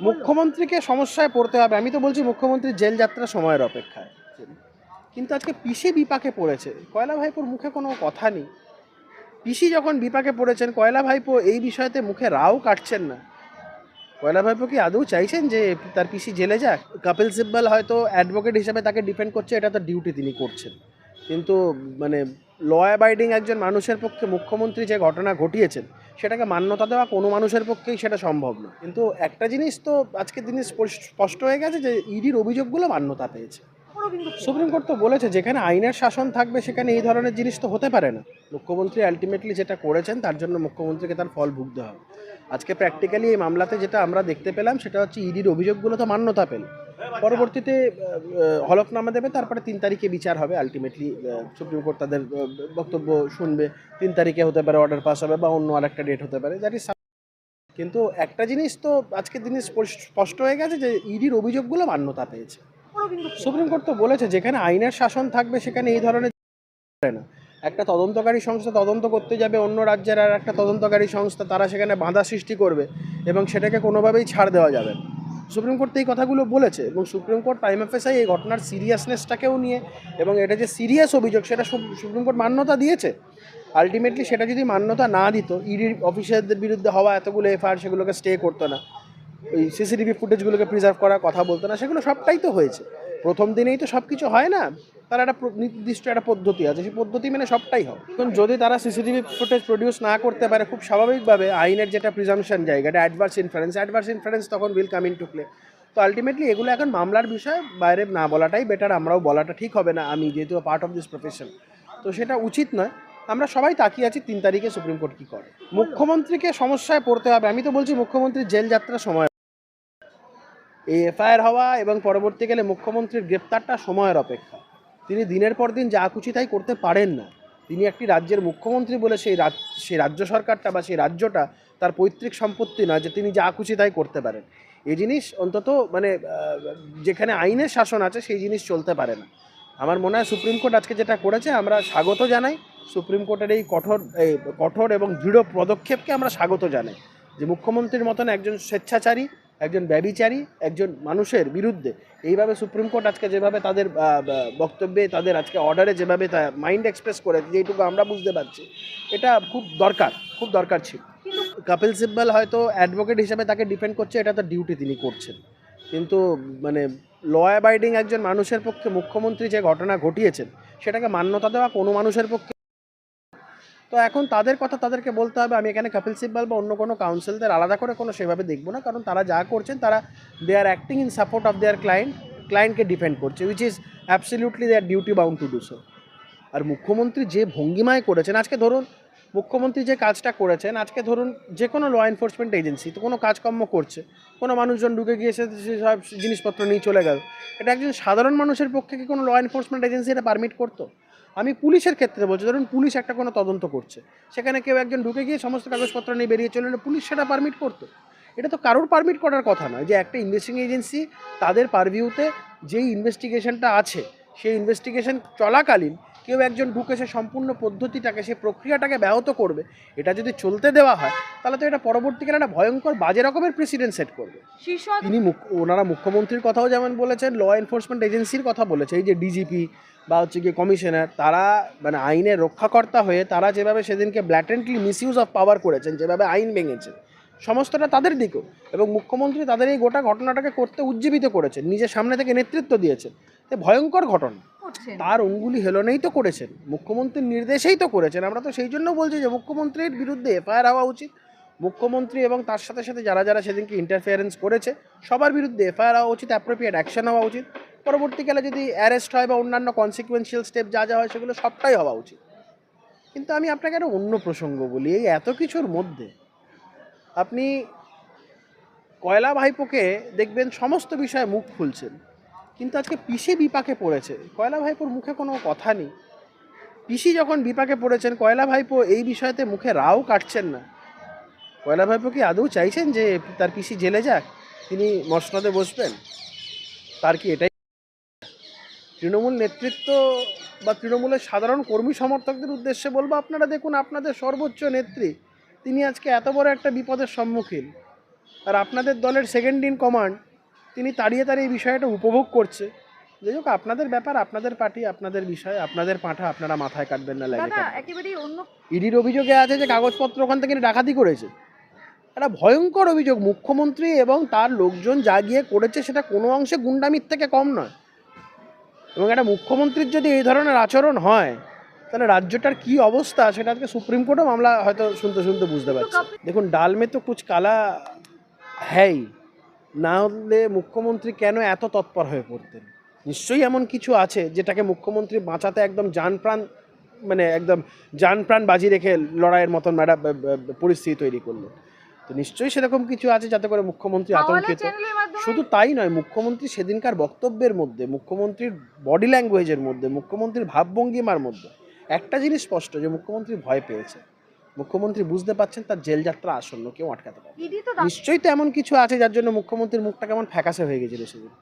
মুখ্যমন্ত্রীকে সমস্যায় পড়তে হবে। আমি তো বলছি মুখ্যমন্ত্রী জেল যাত্রা সময়ের অপেক্ষায়। কিন্তু আজকে পিসি বিপাকে পড়েছে। কয়লা ভাইপোর মুখে কোনো কথা নেই। পিসি যখন বিপাকে পড়েছেন, কয়লা ভাইপো এই বিষয়তে মুখে রাও কাটছেন না। কয়লা ভাইপো কি আদৌ চাইছেন যে তার পিসি জেলে যাক? কপিল সিব্বল হয়তো অ্যাডভোকেট হিসেবে তাকে ডিফেন্ড করছে, এটা তো ডিউটি তিনি করছেন। কিন্তু মানে ল অ্যাবাইডিং একজন মানুষের পক্ষে মুখ্যমন্ত্রী যে ঘটনা ঘটিয়েছেন, সেটাকে মান্যতা দেওয়া কোনো মানুষের পক্ষেই সেটা সম্ভব না কিন্তু একটা জিনিস তো আজকের দিনে স্পষ্ট- হয়ে গেছে যে ইডির অভিযোগগুলো মান্যতা পেয়েছে। সুপ্রিম কোর্ট তো বলেছে, যেখানে আইনের শাসন থাকবে, সেখানে এই ধরনের জিনিস তো হতে পারে না। মুখ্যমন্ত্রী আলটিমেটলি যেটা করেছেন, তার জন্য মুখ্যমন্ত্রীকে তার ফল ভুগতে হবে। আজকে প্র্যাকটিক্যালি এই মামলাতে যেটা আমরা দেখতে পেলাম, সেটা হচ্ছে ইডির অভিযোগগুলো তো মান্যতা পেল। পরবর্তীতে হলফনামা দেবে, তারপরে তিন তারিখে বিচার হবে আলটিমেটলি সুপ্রিম কোর্ট তাদের বক্তব্য শুনবে। তিন তারিখে হতে পারে অর্ডার পাস হবে বা অন্য আর একটা ডেট হতে পারে। দ্যাট ইজ কিন্তু একটা জিনিস তো আজকের দিনে স্পষ্ট হয়ে গেছে যে ইডির অভিযোগগুলো মান্যতা পেয়েছে। সুপ্রিম কোর্ট তো বলেছে, যেখানে আইনের শাসন থাকবে, সেখানে এই ধরনের না। একটা তদন্তকারী সংস্থা তদন্ত করতে যাবে, অন্য রাজ্যের আর একটা তদন্তকারী সংস্থা, তারা সেখানে বাধা সৃষ্টি করবে এবং সেটাকে কোনোভাবেই ছাড় দেওয়া যাবে না। সুপ্রিম কোর্ট এই কথাগুলো বলেছে এবং সুপ্রিম কোর্ট প্রাইম এফএসআই এই ঘটনার সিরিয়াসনেসটাকেও নিয়ে এবং এটা যে সিরিয়াস অভিযোগ, সেটা সুপ- সুপ্রিম কোর্ট মান্যতা দিয়েছে। আলটিমেটলি সেটা যদি মান্যতা না দিত ইডির অফিসারদের বিরুদ্ধে হওয়া এতগুলো এফআইআর, সেগুলোকে স্টে করতো না। ওই সিসিটিভি ফুটেজগুলোকে প্রিজার্ভ করার কথা বলতো না, সেগুলো সবটাই তো হয়েছে। প্রথম দিনেই তো সব কিছু হয় না। তার একটা নির্দিষ্ট একটা পদ্ধতি আছে। সেই পদ্ধতি মেনে সবটাই হয় এখন যদি তারা সিসিটিভি ফুটেজ প্রডিউস না করতে পারে, খুব স্বাভাবিকভাবে আইনের যেটা প্রিজামশন জায়গাটা অ্যাডভার্স ইনফারেন্স অ্যাডভার্স ইনফারেন্স তখন will come in to play তো আলটিমেটলি এগুলো এখন মামলার বিষয়, বাইরে না বলাটাই বেটার আমরাও বলাটা ঠিক হবে না, আমি যেহেতু পার্ট অফ দিস প্রফেশন তো সেটা উচিত নয়। আমরা সবাই তাকিয়ে আছি তিন তারিখে সুপ্রিম কোর্ট কী করে। মুখ্যমন্ত্রীকে সমস্যায় পড়তে হবে। আমি তো বলছি মুখ্যমন্ত্রী জেল যাত্রা সময় এই এফআইআর হওয়া এবং পরবর্তীকালে মুখ্যমন্ত্রীর গ্রেপ্তারটা সময়ের অপেক্ষা। তিনি দিনের পর দিন যা খুশি তাই করতে পারেন না। তিনি একটি রাজ্যের মুখ্যমন্ত্রী বলে সেই রাজ, সেই রাজ্য সরকারটা বা সেই রাজ্যটা তার পৈতৃক সম্পত্তি নয় যে তিনি যা খুশি তাই করতে পারেন। এই জিনিস অন্তত মানে যেখানে আইনের শাসন আছে সেই জিনিস চলতে পারে না। আমার মনে হয় সুপ্রিম কোর্ট আজকে যেটা করেছে, আমরা স্বাগত জানাই। সুপ্রিম কোর্টের এই কঠোর এই কঠোর এবং দৃঢ় পদক্ষেপকে আমরা স্বাগত জানাই। যে মুখ্যমন্ত্রীর মতন একজন স্বেচ্ছাচারী একজন ব্যবিচারী একজন মানুষের বিরুদ্ধে। এইভাবে সুপ্রিম কোর্ট আজকে যেভাবে তাদের বক্তব্যে তাদের আজকে অর্ডারে যেভাবে মাইন্ড এক্সপ্রেস করে যেটুকু আমরা বুঝতে পারছি এটা খুব দরকার খুব দরকার ছিল। কপিল সিব্বল হয়তো অ্যাডভোকেট হিসেবে তাকে ডিফেন্ড করছে এটা তো ডিউটি তিনি করছেন। কিন্তু মানে ল অ্যাবাইডিং একজন মানুষের পক্ষে মুখ্যমন্ত্রী যে ঘটনা ঘটিয়েছেন সেটাকে মান্যতা দেওয়া কোনো মানুষের পক্ষে তো এখন তাদের কথা তাদেরকে বলতে হবে। আমি এখানে কপিল সিব্বল বা অন্য কোনো কাউন্সিলদের আলাদা করে কোনো সেভাবে দেখব না। কারণ তারা যা করছেন, তারা they are acting in support of their client ক্লায়েন্টকে ডিফেন্ড করছে which is absolutely their duty bound to do so আর মুখ্যমন্ত্রী যে ভঙ্গিমায় করেছেন, আজকে ধরুন মুখ্যমন্ত্রী যে কাজটা করেছেন, আজকে ধরুন যে কোনো ল এনফোর্সমেন্ট এজেন্সি তো কোনো কাজকর্ম করছে, কোনো মানুষজন ঢুকে গিয়ে সে সে সব জিনিসপত্র নিয়ে চলে গেল। এটা একজন সাধারণ মানুষের পক্ষে কি কোনো ল এনফোর্সমেন্ট এজেন্সি এটা পারমিট করতো? আমি পুলিশের ক্ষেত্রে বলছি, ধরুন পুলিশ একটা কোনো তদন্ত করছে, সেখানে কেউ একজন ঢুকে গিয়ে সমস্ত কাগজপত্র নিয়ে বেরিয়ে চলে পুলিশ সেটা পারমিট করতো। এটা তো কারোর পারমিট করার কথা নয়, যে একটা ইনভেস্টিং এজেন্সি তাদের পারভিউতে যেই ইনভেস্টিগেশনটা আছে, সেই ইনভেস্টিগেশন চলাকালীন কেউ একজন ঢুকে সে সম্পূর্ণ পদ্ধতিটাকে সে প্রক্রিয়াটাকে ব্যাহত করবে এটা যদি চলতে দেওয়া হয় তাহলে তো এটা পরবর্তীকালে একটা ভয়ঙ্কর বাজে রকমের প্রেসিডেন্ট সেট করবে। তিনি ওনারা মুখ্যমন্ত্রীর কথাও যেমন বলেছেন ল এনফোর্সমেন্ট এজেন্সির কথা বলেছে এই যে ডিজিপি বা হচ্ছে গিয়ে কমিশনার তারা মানে আইনের রক্ষাকর্তা হয়ে তারা যেভাবে সেদিনকে ব্ল্যাটেন্টলি মিসইউজ অফ পাওয়ার করেছেন যেভাবে আইন ভেঙেছেন সমস্তটা তাদের দিকেও। এবং মুখ্যমন্ত্রী তাদের এই গোটা ঘটনাটাকে করতে উজ্জীবিত করেছেন নিজের সামনে থেকে নেতৃত্ব দিয়েছেন। ভয়ঙ্কর ঘটনা। তার অঙ্গুলি হেলনেই তো করেছেন। মুখ্যমন্ত্রীর নির্দেশেই তো করেছেন। আমরা তো সেই জন্য বলছি যে মুখ্যমন্ত্রীর বিরুদ্ধে এফআইআর হওয়া উচিত। মুখ্যমন্ত্রী এবং তার সাথে সাথে যারা যারা সেদিনকে ইন্টারফিয়ারেন্স করেছে সবার বিরুদ্ধে এফআইআর হওয়া উচিত অ্যাপ্রোপ্রিয়েট অ্যাকশন হওয়া উচিত। পরবর্তীকালে যদি অ্যারেস্ট হয় বা অন্যান্য কনসিকুয়েন্সিয়াল স্টেপ যা যা হয় সেগুলো সবটাই হওয়া উচিত। কিন্তু আমি আপনাকে একটা অন্য প্রসঙ্গ বলি। এই এত কিছুর মধ্যে আপনি কয়লা ভাইপোকে দেখবেন সমস্ত বিষয়ে মুখ খুলছেন। কিন্তু আজকে পিসি বিপাকে পড়েছে। কয়লা ভাইপোর মুখে কোনো কথা নেই। পিসি যখন বিপাকে পড়েছেন, কয়লা ভাইপো এই বিষয়তে মুখে রাও কাটছেন না। কয়লা ভাইপো কি আদৌ চাইছেন যে তার পিসি জেলে যাক? তিনি মসনদে বসবেন? তার কি এটাই? তৃণমূল নেতৃত্ব বা তৃণমূলের সাধারণ কর্মী সমর্থকদের উদ্দেশ্যে বলব, আপনারা দেখুন, আপনাদের সর্বোচ্চ নেত্রী, তিনি আজকে এত বড় একটা বিপদের সম্মুখীন। আর আপনাদের দলের সেকেন্ড ইন কমান্ড তিনি তাড়িয়ে তাড়িয়ে এই বিষয়টা উপভোগ করছে। যাই হোক আপনাদের ব্যাপার আপনাদের পার্টি আপনাদের বিষয় আপনাদের পাঠা আপনারা মাথায় কাটবেন না লাগে দাদা একেবারেই অন্য ইডির অভিযোগে আছে যে কাগজপত্র ওখান থেকে ডাকাতি করেছে। একটা ভয়ঙ্কর অভিযোগ মুখ্যমন্ত্রী এবং তার লোকজন যা গিয়ে করেছে সেটা কোনো অংশে গুন্ডামির থেকে কম নয়। এবং একটা মুখ্যমন্ত্রীর যদি এই ধরনের আচরণ হয় তাহলে রাজ্যটার কি অবস্থা সেটা আজকে সুপ্রিম কোর্টও মামলা হয়তো শুনতে শুনতে বুঝতে পারছে। দেখুন ডাল মে তো কুচ কালা হ্যাই না হলে মুখ্যমন্ত্রী কেন এত তৎপর হয়ে পড়তেন? নিশ্চয়ই এমন কিছু আছে যেটাকে মুখ্যমন্ত্রী বাঁচাতে একদম যান প্রাণ মানে একদম প্রাণ বাজি রেখে লড়াইয়ের মতন ম্যাডাম পরিস্থিতি তৈরি করল তো নিশ্চয়ই সেরকম কিছু আছে যাতে করে মুখ্যমন্ত্রী আতঙ্কিত। শুধু তাই নয় মুখ্যমন্ত্রী সেদিনকার বক্তব্যের মধ্যে মুখ্যমন্ত্রীর বডি ল্যাঙ্গুয়েজের মধ্যে মুখ্যমন্ত্রীর ভাবভঙ্গিমার মধ্যে একটা জিনিস স্পষ্ট যে মুখ্যমন্ত্রী ভয় পেয়েছে মুখ্যমন্ত্রী বুঝতে পারছেন তার জেল যাত্রা আসন্ন কেউ আটকাতে দাবি নিশ্চয়ই তো এমন কিছু আছে যার জন্য মুখ্যমন্ত্রীর মুখটা কেমন ফ্যাকাসে হয়ে গেছিল সেদিন।